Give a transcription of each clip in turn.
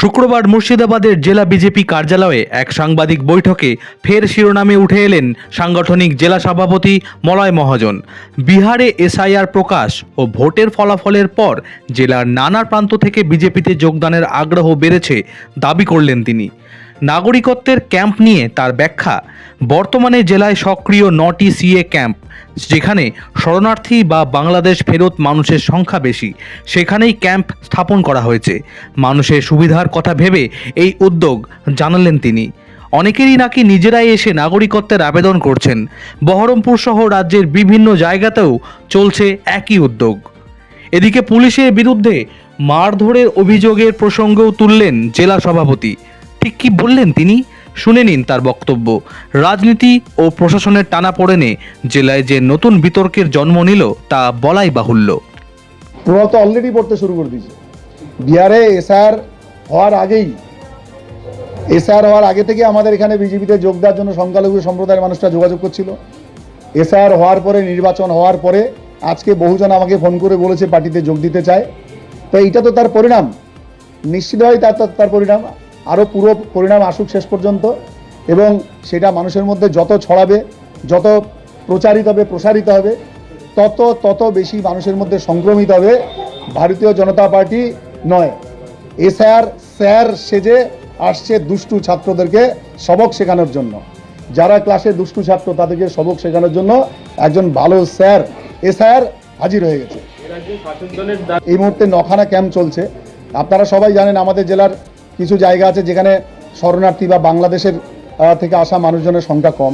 শুক্রবার মুর্শিদাবাদের জেলা বিজেপি কার্যালয়ে এক সাংবাদিক বৈঠকে ফের শিরোনামে উঠে এলেন সাংগঠনিক জেলা সভাপতি মলয় মহাজন। বিহারে এসআইআর প্রকাশ ও ভোটের ফলাফলের পর জেলার নানা প্রান্ত থেকে বিজেপিতে যোগদানের আগ্রহ বেড়েছে, দাবি করলেন তিনি। নাগরিকত্বের ক্যাম্প নিয়ে তার ব্যাখ্যা। বর্তমানে জেলায় সক্রিয় নটি সিএ ক্যাম্প, যেখানে শরণার্থী বা বাংলাদেশ ফেরত মানুষের সংখ্যা বেশি, সেখানেই ক্যাম্প স্থাপন করা হয়েছে। মানুষের সুবিধার কথা ভেবে এই উদ্যোগ জানালেন তিনি। অনেকেরই নাকি নিজেরাই এসে নাগরিকত্বের আবেদন করছেন। বহরমপুর সহ রাজ্যের বিভিন্ন জায়গাতেও চলছে একই উদ্যোগ। এদিকে পুলিশের বিরুদ্ধে মারধরের অভিযোগের প্রসঙ্গও তুললেন জেলা সভাপতি। ঠিক কি বললেন তিনি? শুনে নিন তার বক্তব্য। রাজনীতি ও প্রশাসনের টানাপোড়েনে জেলায় যে নতুন বিতর্কের জন্ম নিল, তা বলাই বাহুল্য। প্রভাব তো অলরেডি পড়তে শুরু করে দিয়েছে। বিহারে এসআর হওয়ার আগেই, এসআর হওয়ার আগে থেকে আমাদের এখানে বিজেপিতে যোগ দেওয়ার জন্য সংখ্যালঘু সম্প্রদায়ের মানুষরা যোগাযোগ করছিল। এসআর হওয়ার পরে, নির্বাচন হওয়ার পরে, আজকে বহুজন আমাকে ফোন করে বলেছে পার্টিতে যোগ দিতে চায়। তো এইটা তো তার পরিণাম। নিশ্চিতভাবেই তার- তার পরিণাম। আরও পুরো পরিণাম আসুক শেষ পর্যন্ত এবং সেটা মানুষের মধ্যে যত ছড়াবে যত প্রচারিত হবে প্রসারিত হবে তত তত বেশি মানুষের মধ্যে সংক্রমিত হবে ভারতীয় জনতা পার্টি নয়। এসআর স্যার সেজে আসছে দুষ্টু ছাত্রদেরকে সবক শেখানোর জন্য। যারা ক্লাসে দুষ্টু ছাত্র তাদেরকে সবক শেখানোর জন্য একজন ভালো স্যার এসআর হাজির হয়ে গেছে। এই মুহূর্তে নখানা ক্যাম্প চলছে। আপনারা সবাই জানেন আমাদের জেলার কিছু জায়গা আছে যেখানে শরণার্থী বা বাংলাদেশের থেকে আসা মানুষজনের সংখ্যা কম।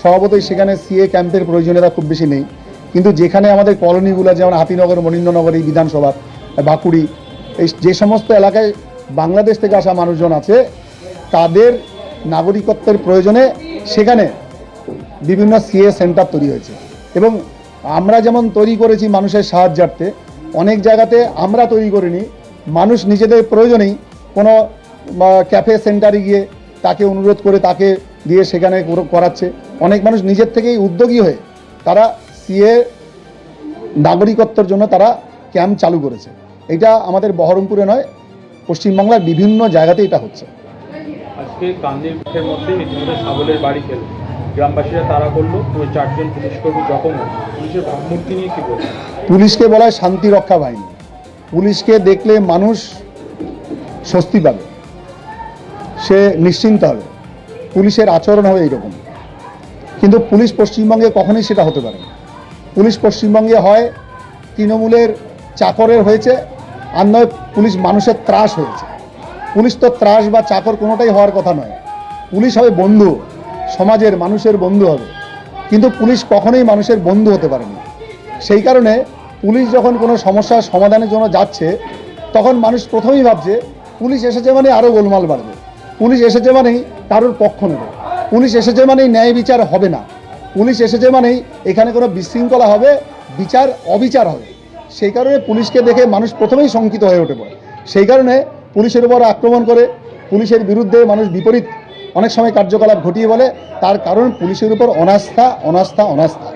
স্বভাবতই সেখানে সিএ ক্যাম্পের প্রয়োজনীয়তা খুব বেশি নেই। কিন্তু যেখানে আমাদের কলোনিগুলো যেমন হাতিনগর, মনীন্দ্রনগর, এই বিধানসভা বাঁকুড়ি, এই যে সমস্ত এলাকায় বাংলাদেশ থেকে আসা মানুষজন আছে, তাদের নাগরিকত্বের প্রয়োজনে সেখানে বিভিন্ন সিএ সেন্টার তৈরি হয়েছে। এবং আমরা যেমন তৈরি করেছি মানুষের সাহায্যার্থে, অনেক জায়গাতে আমরা তৈরি করিনি। মানুষ নিজেদের প্রয়োজনেই কোনো ক্যাফে সেন্টারে গিয়ে তাকে অনুরোধ করে তাকে দিয়ে সেখানে করাচ্ছে। অনেক মানুষ নিজের থেকেই উদ্যোগী হয়ে তারা সিএ নাগরিকত্বের জন্য তারা ক্যাম্প চালু করেছে। এটা আমাদের বহরমপুরে নয় পশ্চিমবাংলার বিভিন্ন জায়গাতে এটা হচ্ছে। আজকে কান্দির মধ্যে ইতিমধ্যে বাড়ি খেল। গ্রামবাসীরা তারা করল চারজন পুলিশ কর্মী জখম পুলিশের ভাবমূর্তি নিয়ে কি পুলিশকে বলা হয় শান্তি রক্ষা বাহিনী। পুলিশকে দেখলে মানুষ স্বস্তি পাবে। সে নিশ্চিন্ত হবে। পুলিশের আচরণ হবে এইরকম। কিন্তু পুলিশ পশ্চিমবঙ্গে কখনোই সেটা হতে পারে পুলিশ পশ্চিমবঙ্গে হয়, তৃণমূলের চাকরের হয়েছে আর নয়, পুলিশ মানুষের ত্রাস হয়েছে। পুলিশ তো ত্রাস বা চাকর কোনোটাই হওয়ার কথা নয়। পুলিশ হবে বন্ধু, সমাজের মানুষের বন্ধু হবে। কিন্তু পুলিশ কখনোই মানুষের বন্ধু হতে পারেনি সেই কারণে পুলিশ যখন কোনো সমস্যার সমাধানের জন্য যাচ্ছে, তখন মানুষ প্রথমেই ভাবছে পুলিশ এসেছে মানে আরও গোলমাল বাড়বে। পুলিশ এসেছে মানেই কারোর পক্ষ নেবে। পুলিশ এসেছে মানেই ন্যায় বিচার হবে না। পুলিশ এসেছে মানেই এখানে কোনো বিশৃঙ্খলা হবে, বিচার অবিচার হবে। সেই কারণে পুলিশকে দেখে মানুষ প্রথমেই শঙ্কিত হয়ে ওঠে পড়ে। সেই কারণে পুলিশের উপর আক্রমণ করে পুলিশের বিরুদ্ধে মানুষ বিপরীত অনেক সময় কার্যকলাপ ঘটিয়ে বলে, তার কারণ পুলিশের উপর অনাস্থা অনাস্থা অনাস্থা।